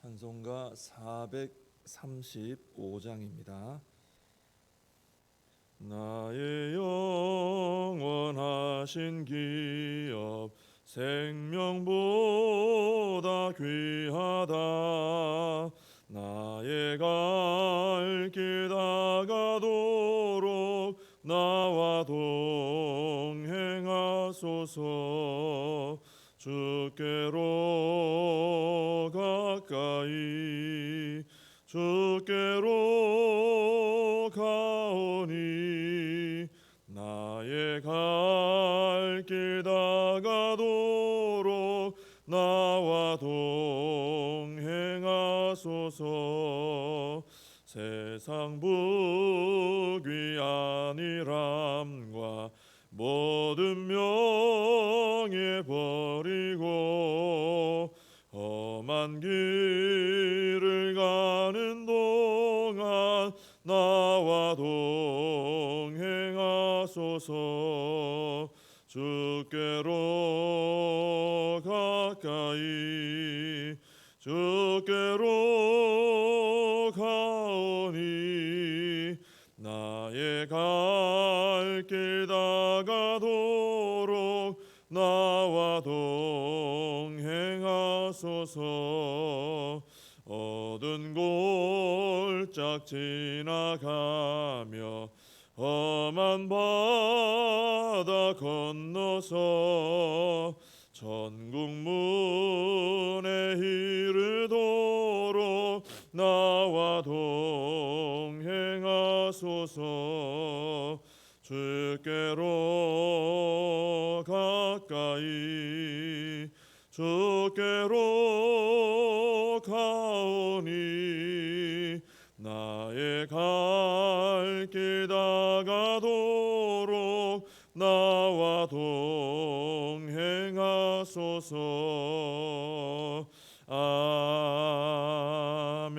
찬송가 435장입니다. 나의 영원하신 기업 생명보다 귀하다 나의 갈길 다가도록 나와 동행하소서 주께로 하소서. 세상 부귀 아니람과 모든 명예 버리고 험한 길을 가는 동안 나와 동행하소서. 주께로 가까이 주께로 가오니 나의 갈 길 다가도록 나와 동행하소서. 어두운 골짝 지나가며 험한 바다 건너서 천국 문에 이르도록 나와 동행하소서. 주께로 가까이 주께로 가오니 나의 갈 길 다가도록 나와 동행하소서. 아멘.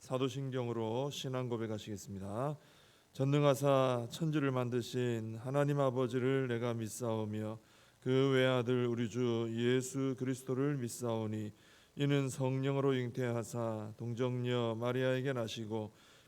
사도신경으로 신앙 고백하시겠습니다. 전능하사 천지를 만드신 하나님 아버지를 내가 믿사오며 그 외아들 우리 주 예수 그리스도를 믿사오니 이는 성령으로 잉태하사 동정녀 마리아에게 나시고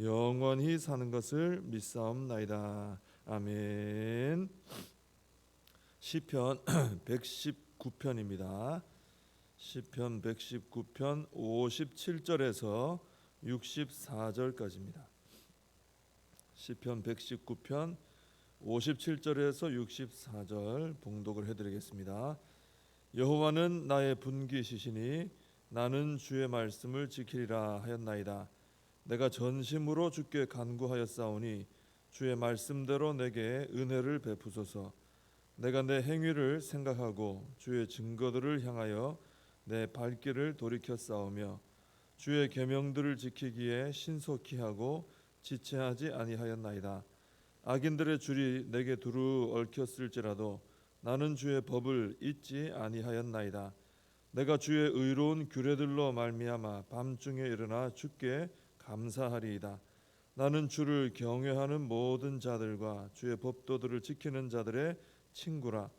영원히 사는 것을 믿사옵나이다. 아멘. 시편 119편입니다. 시편 119편 57절에서 64절까지입니다. 시편 119편 57절에서 64절 봉독을 해 드리겠습니다. 여호와는 나의 분기시시니 나는 주의 말씀을 지키리라 하였나이다. 내가 전심으로 주께 간구하였사오니 주의 말씀대로 내게 은혜를 베푸소서. 내가 내 행위를 생각하고 주의 증거들을 향하여 내 발길을 돌이켜 싸우며 주의 계명들을 지키기에 신속히 하고 지체하지 아니하였나이다. 악인들의 줄이 내게 두루 얽혔을지라도 나는 주의 법을 잊지 아니하였나이다. 내가 주의 의로운 규례들로 말미암아 밤중에 일어나 주께 감사하리이다. 나는 주를 경외하는 모든 자들과 주의 법도들을 지키는 자들의 친구라.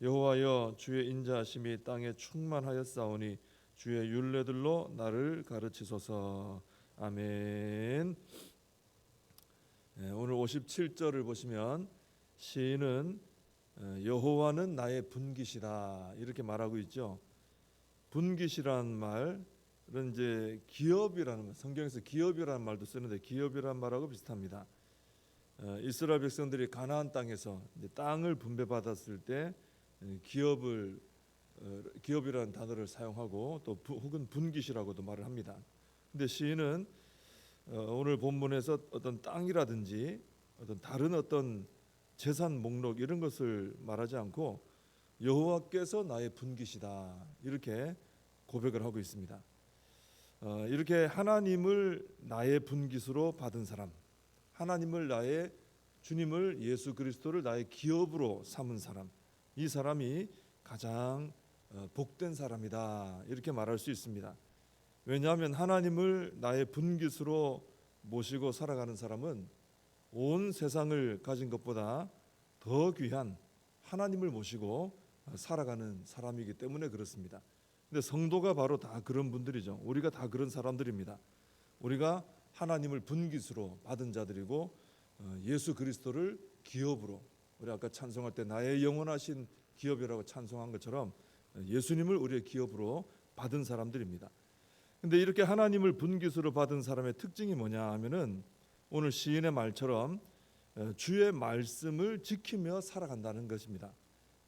여호와여 주의 인자하심이 땅에 충만하였사오니 주의 율례들로 나를 가르치소서. 아멘. 네, 오늘 57절을 보시면 시인은 어, 여호와는 나의 분기시다 이렇게 말하고 있죠. 분기시란 말 은 이제 기업이라는 말, 성경에서 기업이라는 말도 쓰는데 기업이라는 말하고 비슷합니다. 어, 이스라엘 백성들이 가나안 땅에서 땅을 분배받았을 때 기업을 어, 기업이라는 단어를 사용하고 또 부, 혹은 분기시라고도 말을 합니다. 근데 시인은 어, 오늘 본문에서 어떤 땅이라든지 어떤 다른 어떤 재산 목록 이런 것을 말하지 않고 여호와께서 나의 분기시다 이렇게 고백을 하고 있습니다. 어, 이렇게 하나님을 나의 분깃으로 받은 사람, 하나님을 나의 주님을 예수 그리스도를 나의 기업으로 삼은 사람, 이 사람이 가장 어, 복된 사람이다 이렇게 말할 수 있습니다. 왜냐하면 하나님을 나의 분깃으로 모시고 살아가는 사람은 온 세상을 가진 것보다 더 귀한 하나님을 모시고 어, 살아가는 사람이기 때문에 그렇습니다. 근데 성도가 바로 다 그런 분들이죠. 우리가 다 그런 사람들입니다. 우리가 하나님을 분깃으로 받은 자들이고 어, 예수 그리스도를 기업으로 우리 아까 찬송할 때 나의 영원하신 기업이라고 찬송한 것처럼 어, 예수님을 우리의 기업으로 받은 사람들입니다. 근데 이렇게 하나님을 분깃으로 받은 사람의 특징이 뭐냐 하면은 오늘 시인의 말처럼 어, 주의 말씀을 지키며 살아간다는 것입니다.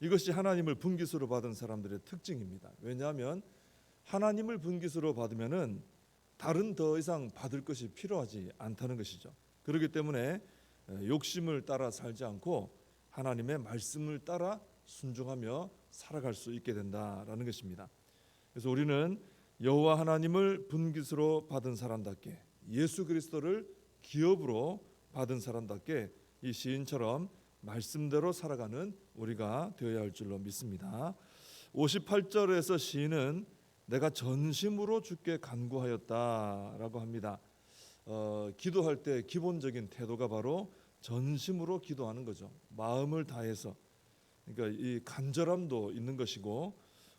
이것이 하나님을 분깃으로 받은 사람들의 특징입니다. 왜냐하면 하나님을 분깃으로 받으면은 다른 더 이상 받을 것이 필요하지 않다는 것이죠. 그렇기 때문에 어, 욕심을 따라 살지 않고 하나님의 말씀을 따라 순종하며 살아갈 수 있게 된다라는 것입니다. 그래서 우리는 여호와 하나님을 분깃으로 받은 사람답게 예수 그리스도를 기업으로 받은 사람답게 이 시인처럼 말씀대로 살아가는 우리가 되어야 할 줄로 믿습니다. 58절에서 시인은 내가 전심으로 주께 간구하였다라고 합니다. 어, 기도할 때 기본적인 태도가 바로 전심으로 기도하는 거죠. 마음을 다해서 그러니까 이 간절함도 있는 것이고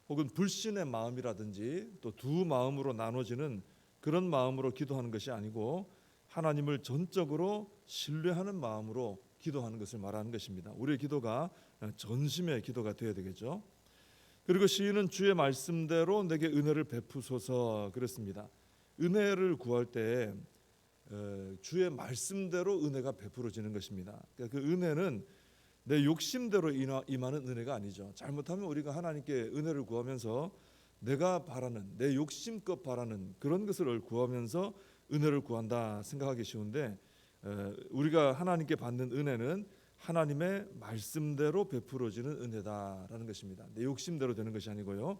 혹은 불신의 마음이라든지 또 두 마음으로 나눠지는 그런 마음으로 기도하는 것이 아니고 하나님을 전적으로 신뢰하는 마음으로 기도하는 것을 말하는 것입니다. 우리의 기도가 전심의 기도가 되어야 되겠죠. 그리고 시인은 주의 말씀대로 내게 은혜를 베푸소서 그랬습니다. 은혜를 구할 때 어, 주의 말씀대로 은혜가 베풀어지는 것입니다. 그러니까 그 은혜는 내 욕심대로 임하는 은혜가 아니죠. 잘못하면 우리가 하나님께 은혜를 구하면서 내가 바라는 내 욕심껏 바라는 그런 것을 구하면서 은혜를 구한다 생각하기 쉬운데 어, 우리가 하나님께 받는 은혜는 하나님의 말씀대로 베풀어지는 은혜다라는 것입니다. 내 욕심대로 되는 것이 아니고요.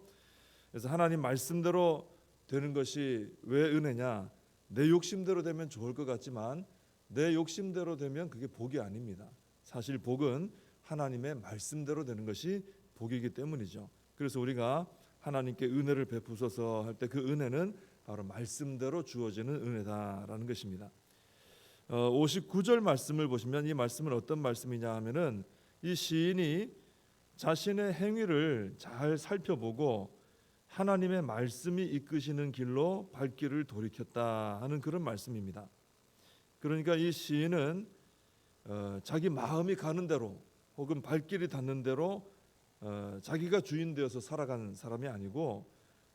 그래서 하나님 말씀대로 되는 것이 왜 은혜냐? 내 욕심대로 되면 좋을 것 같지만 내 욕심대로 되면 그게 복이 아닙니다. 사실 복은 하나님의 말씀대로 되는 것이 복이기 때문이죠. 그래서 우리가 하나님께 은혜를 베푸소서 할 때 그 은혜는 바로 말씀대로 주어지는 은혜다라는 것입니다. 어, 59절 말씀을 보시면 이 말씀은 어떤 말씀이냐 하면은 이 시인이 자신의 행위를 잘 살펴보고 하나님의 말씀이 이끄시는 길로 발길을 돌이켰다 하는 그런 말씀입니다. 그러니까 이 시인은 어, 자기 마음이 가는 대로 혹은 발길이 닿는 대로 어, 자기가 주인 되어서 살아가는 사람이 아니고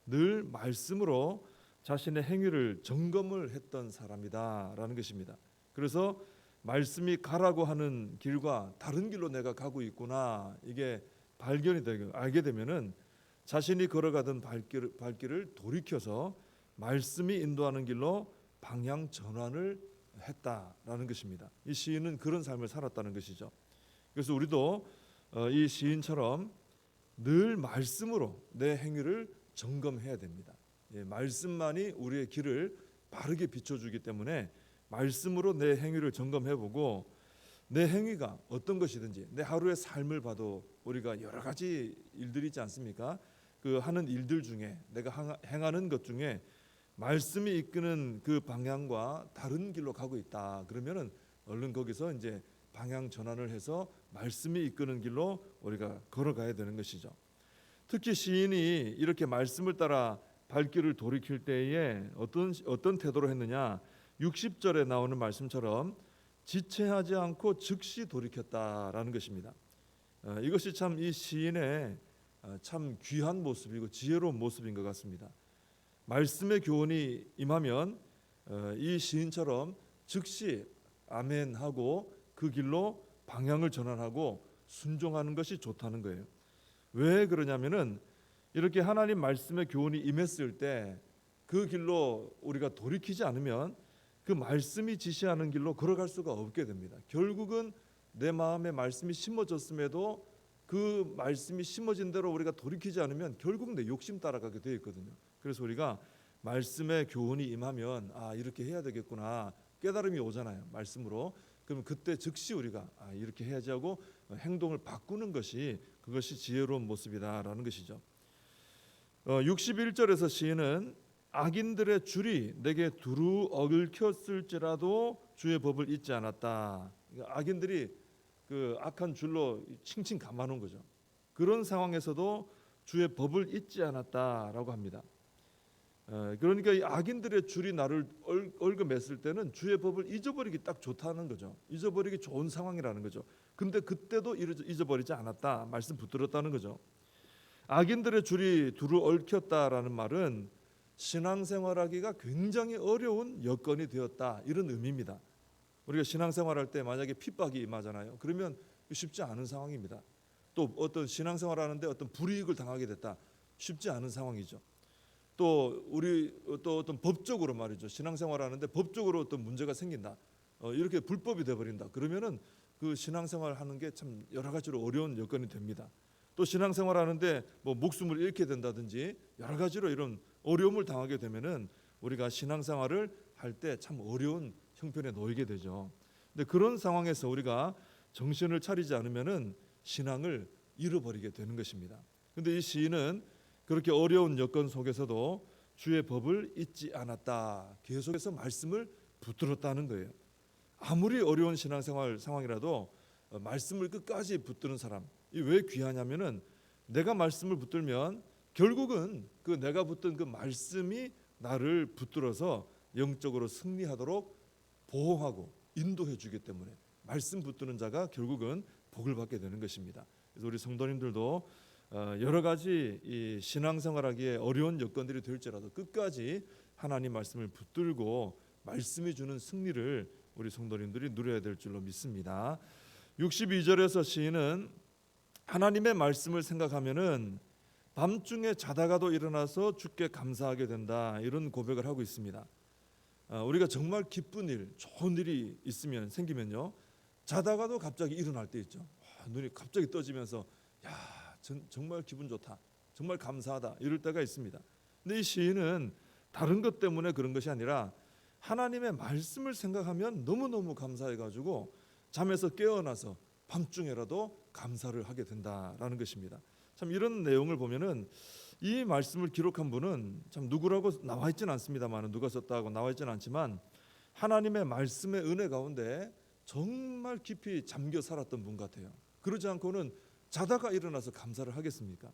늘 말씀으로 자신의 행위를 점검을 했던 사람이다라는 것입니다. 그래서 말씀이 가라고 하는 길과 다른 길로 내가 가고 있구나 이게 발견이 되고 알게 되면은 자신이 걸어가던 발길, 발길을 돌이켜서 말씀이 인도하는 길로 방향 전환을 했다라는 것입니다. 이 시인은 그런 삶을 살았다는 것이죠. 그래서 우리도 어, 이 시인처럼 늘 말씀으로 내 행위를 점검해야 됩니다. 예, 말씀만이 우리의 길을 바르게 비춰주기 때문에 말씀으로 내 행위를 점검해 보고 내 행위가 어떤 것이든지 내 하루의 삶을 봐도 우리가 여러 가지 일들이 있지 않습니까? 그 하는 일들 중에 내가 행하는 것 중에 말씀이 이끄는 그 방향과 다른 길로 가고 있다. 그러면은 얼른 거기서 이제 방향 전환을 해서 말씀이 이끄는 길로 우리가 걸어가야 되는 것이죠. 특히 시인이 이렇게 말씀을 따라 발길을 돌이킬 때에 어떤 어떤 태도로 했느냐? 60절에 나오는 말씀처럼 지체하지 않고 즉시 돌이켰다라는 것입니다. 어, 이것이 참 이 시인의 어, 참 귀한 모습이고 지혜로운 모습인 것 같습니다. 말씀의 교훈이 임하면 어, 이 시인처럼 즉시 아멘 하고 그 길로 방향을 전환하고 순종하는 것이 좋다는 거예요. 왜 그러냐면은 이렇게 하나님 말씀의 교훈이 임했을 때 그 길로 우리가 돌이키지 않으면 그 말씀이 지시하는 길로 걸어갈 수가 없게 됩니다. 결국은 내 마음에 말씀이 심어졌음에도 그 말씀이 심어진 대로 우리가 돌이키지 않으면 결국 내 욕심 따라가게 되어 있거든요. 그래서 우리가 말씀의 교훈이 임하면 아 이렇게 해야 되겠구나 깨달음이 오잖아요 말씀으로 그러면 그때 즉시 우리가 아 이렇게 해야지 하고 행동을 바꾸는 것이 그것이 지혜로운 모습이다라는 것이죠. 어, 61절에서 시인은 악인들의 줄이 내게 두루 얽혔을지라도 주의 법을 잊지 않았다. 그러니까 악인들이 그 악한 줄로 칭칭 감아놓은 거죠. 그런 상황에서도 주의 법을 잊지 않았다라고 합니다. 어, 그러니까 이 악인들의 줄이 나를 얼- 얽어맸을 때는 주의 법을 잊어버리기 딱 좋다는 거죠. 잊어버리기 좋은 상황이라는 거죠. 근데 그때도 잊어- 잊어버리지 않았다. 말씀 붙들었다는 거죠. 악인들의 줄이 두루 얽혔다라는 말은 신앙생활하기가 굉장히 어려운 여건이 되었다 이런 의미입니다. 우리가 신앙생활할 때 만약에 핍박이 임하잖아요. 그러면 쉽지 않은 상황입니다. 또 어떤 신앙생활하는데 어떤 불이익을 당하게 됐다 쉽지 않은 상황이죠. 또 우리 또 어떤 법적으로 말이죠. 신앙생활하는데 법적으로 어떤 문제가 생긴다. 어, 이렇게 불법이 돼 버린다. 그러면은 그 신앙생활 하는 게 참 여러 가지로 어려운 여건이 됩니다. 또 신앙생활 하는데 뭐 목숨을 잃게 된다든지 여러 가지로 이런 어려움을 당하게 되면은 우리가 신앙생활을 할 때 참 어려운 형편에 놓이게 되죠. 근데 그런 상황에서 우리가 정신을 차리지 않으면은 신앙을 잃어버리게 되는 것입니다. 근데 이 시인은 그렇게 어려운 여건 속에서도 주의 법을 잊지 않았다. 계속해서 말씀을 붙들었다는 거예요. 아무리 어려운 신앙생활 상황이라도 어, 말씀을 끝까지 붙드는 사람 이 왜 귀하냐면은 내가 말씀을 붙들면 결국은 그 내가 붙든 그 말씀이 나를 붙들어서 영적으로 승리하도록 보호하고 인도해 주기 때문에 말씀 붙드는 자가 결국은 복을 받게 되는 것입니다. 그래서 우리 성도님들도 어, 여러 가지 이 신앙생활하기에 어려운 여건들이 될지라도 끝까지 하나님 말씀을 붙들고 말씀이 주는 승리를 우리 성도님들이 누려야 될 줄로 믿습니다. 62절에서 시인은 하나님의 말씀을 생각하면은 밤중에 자다가도 일어나서 주께 감사하게 된다 이런 고백을 하고 있습니다. 어, 우리가 정말 기쁜 일, 좋은 일이 있으면 생기면요 자다가도 갑자기 일어날 때 있죠. 와, 눈이 갑자기 떠지면서 야 전, 정말 기분 좋다, 정말 감사하다 이럴 때가 있습니다. 근데 이 시인은 다른 것 때문에 그런 것이 아니라 하나님의 말씀을 생각하면 너무 너무 감사해가지고 잠에서 깨어나서 밤중에라도 감사를 하게 된다라는 것입니다. 참 이런 내용을 보면은 이 말씀을 기록한 분은 참 누구라고 나와 있지는 않습니다만 누가 썼다고 나와 있지는 않지만 하나님의 말씀의 은혜 가운데 정말 깊이 잠겨 살았던 분 같아요. 그러지 않고는 자다가 일어나서 감사를 하겠습니까?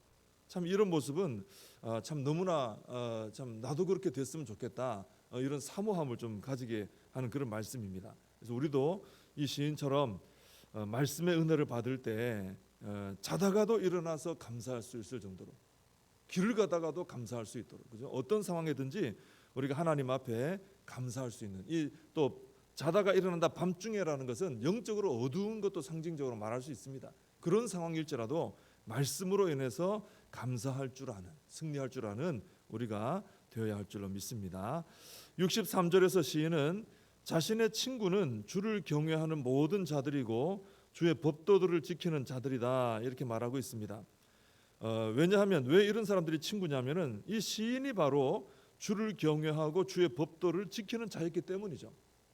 참 이런 모습은 어, 참 너무나 어, 참 나도 그렇게 됐으면 좋겠다 어, 이런 사모함을 좀 가지게 하는 그런 말씀입니다. 그래서 우리도 이 시인처럼 어, 말씀의 은혜를 받을 때 어, 자다가도 일어나서 감사할 수 있을 정도로 길을 가다가도 감사할 수 있도록 그죠? 어떤 상황이든지 우리가 하나님 앞에 감사할 수 있는 이 또 자다가 일어난다 밤중에라는 것은 영적으로 어두운 것도 상징적으로 말할 수 있습니다. 그런 상황일지라도 말씀으로 인해서 감사할 줄 아는 승리할 줄 아는 우리가 되어야 할 줄로 믿습니다. 63절에서 시인은 자신의 친구는 주를 경외하는 모든 자들이고 주의 법도들을 지키는 자들이다 이렇게 말하고 있습니다. 어, 왜냐하면 왜 이런 사람들이 친구냐면은 이 시인이 바로 주를 경외하고 주의 법도를 지키는 자였기 때문이죠.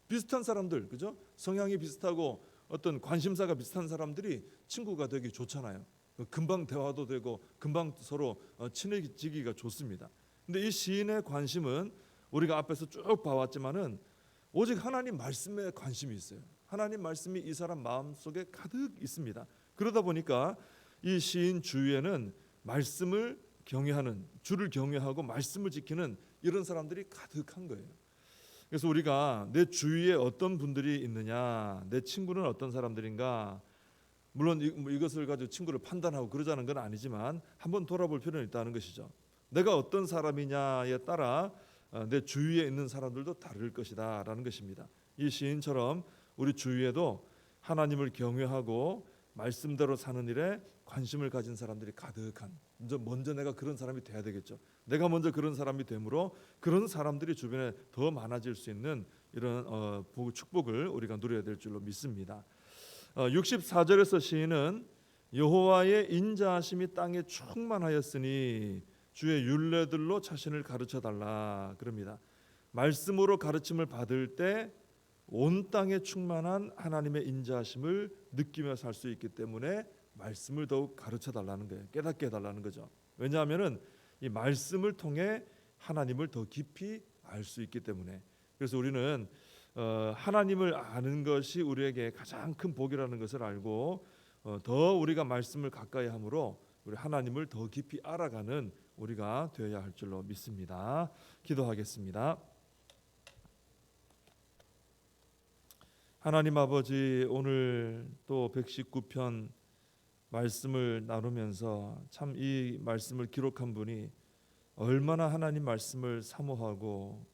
비슷한 사람들, 그죠? 성향이 비슷하고 어떤 관심사가 비슷한 사람들이 친구가 되기 좋잖아요. 금방 대화도 되고 금방 서로 어, 친해지기가 좋습니다. 근데 이 시인의 관심은 우리가 앞에서 쭉 봐왔지만은 오직 하나님 말씀에 관심이 있어요. 하나님 말씀이 이 사람 마음 속에 가득 있습니다. 그러다 보니까 이 시인 주위에는 말씀을 경외하는 주를 경외하고 말씀을 지키는 이런 사람들이 가득한 거예요. 그래서 우리가 내 주위에 어떤 분들이 있느냐, 내 친구는 어떤 사람들인가, 물론 이- 뭐 이것을 가지고 친구를 판단하고 그러자는 건 아니지만 한번 돌아볼 필요는 있다는 것이죠. 내가 어떤 사람이냐에 따라 어, 내 주위에 있는 사람들도 다를 것이다라는 것입니다. 이 시인처럼 우리 주위에도 하나님을 경외하고 말씀대로 사는 일에 관심을 가진 사람들이 가득한 먼저, 먼저 내가 그런 사람이 돼야 되겠죠. 내가 먼저 그런 사람이 되므로 그런 사람들이 주변에 더 많아질 수 있는 이런 어, 복- 축복을 우리가 누려야 될 줄로 믿습니다. 어, 64절에서 시인은 여호와의 인자하심이 땅에 충만하였으니 주의 윤례들로 자신을 가르쳐 달라 그럽니다. 말씀으로 가르침을 받을 때 온 땅에 충만한 하나님의 인자하심을 느끼며 살 수 있기 때문에 말씀을 더욱 가르쳐 달라는 거예요. 깨닫게 해 달라는 거죠. 왜냐하면은 이 말씀을 통해 하나님을 더 깊이 알 수 있기 때문에 그래서 우리는 어, 하나님을 아는 것이 우리에게 가장 큰 복이라는 것을 알고 어, 더 우리가 말씀을 가까이 함으로 우리 하나님을 더 깊이 알아가는 우리가 되어야 할 줄로 믿습니다. 기도하겠습니다. 하나님 아버지 오늘 또 119편 말씀을 나누면서 참 이 말씀을 기록한 분이 얼마나 하나님 말씀을 사모하고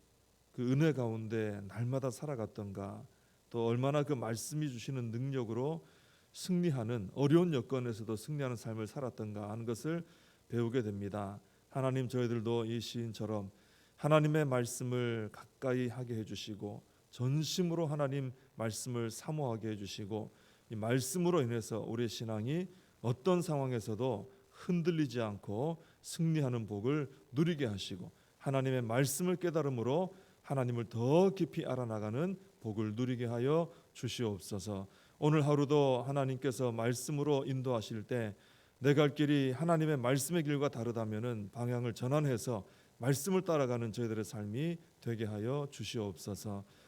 그 은혜 가운데 날마다 살아갔던가 또 얼마나 그 말씀이 주시는 능력으로 승리하는 어려운 여건에서도 승리하는 삶을 살았던가 하는 것을 배우게 됩니다. 하나님 저희들도 이 시인처럼 하나님의 말씀을 가까이 하게 해주시고 전심으로 하나님 말씀을 사모하게 해주시고 이 말씀으로 인해서 우리의 신앙이 어떤 상황에서도 흔들리지 않고 승리하는 복을 누리게 하시고 하나님의 말씀을 깨달음으로 하나님을 더 깊이 알아나가는 복을 누리게 하여 주시옵소서. 오늘 하루도 하나님께서 말씀으로 인도하실 때 내 갈 길이 하나님의 말씀의 길과 다르다면은 방향을 전환해서 말씀을 따라가는 저희들의 삶이 되게 하여 주시옵소서.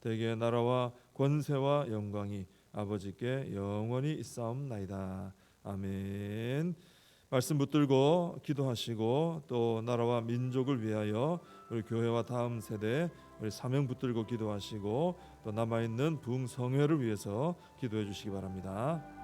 대개 나라와 권세와 영광이 아버지께 영원히 있사옵나이다. 아멘. 말씀 붙들고 기도하시고 또 나라와 민족을 위하여 우리 교회와 다음 세대 우리 사명 붙들고 기도하시고 또 남아 있는 부흥 성회를 위해서 기도해 주시기 바랍니다.